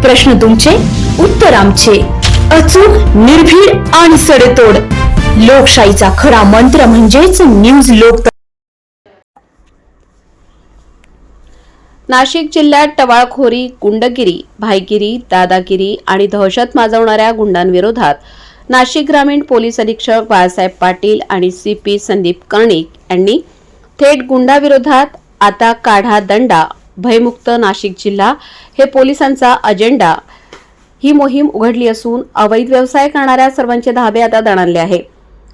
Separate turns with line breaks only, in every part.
प्रश्न तुमचे उत्तर आमचे. अचूक निर्भीड आणि सडेतोड. लोकशाहीचा खरा मंत्र म्हणजेच न्यूज लोक
नाशिक जिल्ह्यात टवाळखोरी गुंडगिरी भाईगिरी दादागिरी आणि दहशत माजवणाऱ्या गुंडांविरोधात नाशिक ग्रामीण पोलीस अधीक्षक बाळासाहेब पाटील आणि सी पी संदीप कर्णिक यांनी थेट गुंडाविरोधात आता काढा दंडा भयमुक्त नाशिक जिल्हा. हे पोलिसांचा अजेंडा ही मोहीम उघडली असून अवैध व्यवसाय करणाऱ्या सर्वांचे धाबे आता दणाणले आहे.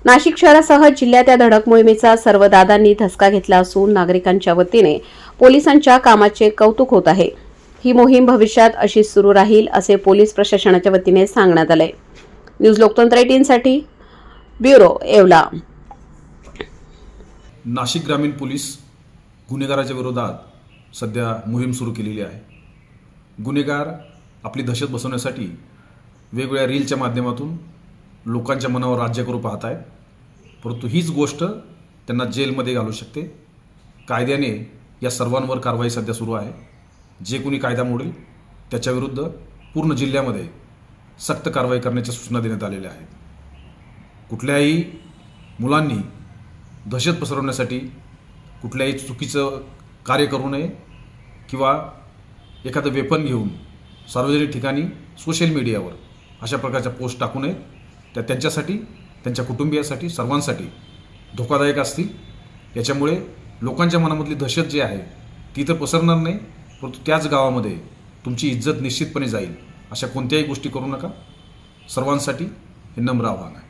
नाशिक शहरासह जिल्ह्यात या धडक मोहिमेचा सर्व दादांनी धसका घेतला असून नागरिकांच्या वतीने पोलिसांच्या कामाचे कौतुक होत आहे. ही मोहीम भविष्यात अशीच सुरू राहील असे पोलीस प्रशासनाच्या वतीने सांगण्यात आले न्यूज लोकतंत्र एटीनसाठी ब्युरो येवला.
नाशिक ग्रामीण पोलीस गुन्हेगाराच्या विरोधात सध्या मोहीम सुरू केलेली आहे. गुन्हेगार आपली दहशत बसवण्यासाठी वेगवेगळ्या रीलच्या माध्यमातून लोकांच्या मनावर राज्य करू पाहत आहेत परंतु हीच गोष्ट त्यांना जेलमध्ये घालू शकते. कायद्याने या सर्वांवर कारवाई सध्या सुरू आहे. जे कोणी कायदा मोडेल त्याच्याविरुद्ध पूर्ण जिल्ह्यामध्ये सक्त कारवाई करण्याच्या सूचना देण्यात आलेल्या आहेत. कुठल्याही मुलांनी दहशत पसरवण्यासाठी कुठल्याही चुकीचं कार्य करू नये किंवा एखादं वेपन घेऊन सार्वजनिक ठिकाणी सोशल मीडियावर अशा प्रकारच्या पोस्ट टाकू नये त्या त्यांच्यासाठी त्यांच्या कुटुंबियासाठी सर्वांसाठी धोकादायक असतील. याच्यामुळे लोकांच्या मनामधली दहशत जी आहे ती तर पसरणार नाही परंतु त्याच गावामध्ये तुमची इज्जत निश्चितपणे जाईल अशा कोणत्याही गोष्टी करू नका. सर्वांसाठी हे नम्र आव्हान आहे.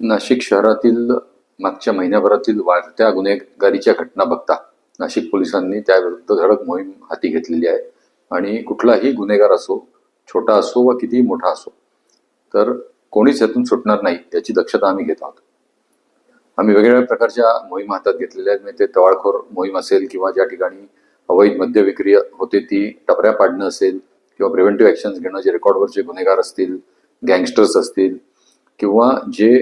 नाशिक शहरातील मागच्या महिन्याभरातील वाढत्या गुन्हेगारीच्या घटना बघता नाशिक पोलिसांनी त्याविरुद्ध धडक मोहीम हाती घेतलेली आहे. आणि कुठलाही गुन्हेगार असो छोटा असो वा कितीही मोठा असो तर कोणीच यातून सुटणार नाही याची दक्षता आम्ही घेत आहोत. आम्ही वेगवेगळ्या प्रकारच्या मोहीम हातात घेतलेल्या आहेत. म्हणजे ते तवाळखोर मोहीम असेल किंवा ज्या ठिकाणी अवैध मद्य विक्री होते ती टपऱ्या पाडणं असेल किंवा प्रिव्हेंटिव्ह ॲक्शन्स घेणं जे रेकॉर्डवरचे गुन्हेगार असतील गँगस्टर्स असतील किंवा जे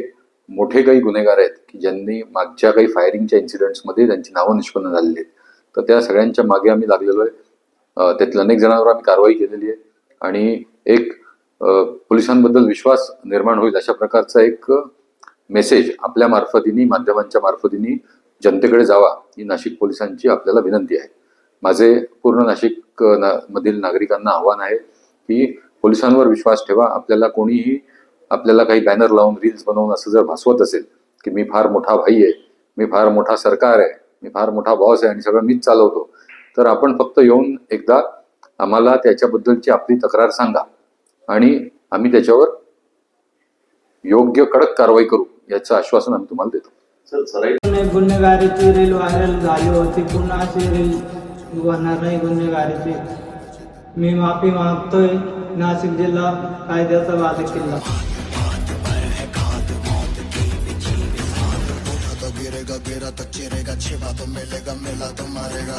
मोठे काही गुन्हेगार आहेत की ज्यांनी मागच्या काही फायरिंगच्या इन्सिडेंट्समध्ये त्यांची नावं निष्पन्न झालेली आहेत. तर त्या सगळ्यांच्या मागे आम्ही लागलेलो आहे. त्यातल्या त्यातील अनेक जणांवर आम्ही कारवाई केलेली आहे. आणि एक पोलिसांबद्दल विश्वास निर्माण होईल अशा प्रकारचा एक मेसेज आपल्या मार्फतीने माध्यमांच्या मार्फतीने जनतेकडे जावा ही नाशिक पोलिसांची आपल्याला विनंती आहे. माझे पूर्ण नाशिक ना मधील नागरिकांना आव्हान आहे की पोलिसांवर विश्वास ठेवा. आपल्याला कोणीही आपल्याला काही बॅनर लावून रील्स बनवून असं जर भासवत असेल की मी फार मोठा भाई आहे मी फार मोठा सरकार आहे मी फार मोठा बॉस आहे आणि सगळं मीच चालवतो तर आपण फक्त येऊन एकदा आम्हाला त्याच्याबद्दलची आपली तक्रार सांगा. आणि आम्ही त्याच्यावर योग्य कडक कारवाई करू याचं आश्वासन आम्ही तुम्हाला देतो.
गुन्हेगारीची रील व्हायरल झाली होती पुन्हा अशी रील होणार नाही गुन्हेगारीची. मी माफी मागतोय नाशिक जिल्हा कायद्याचा बाध किल्ला.
मेरा तो चिरेगा छिपा तो मिलेगा मिला तो मारेगा।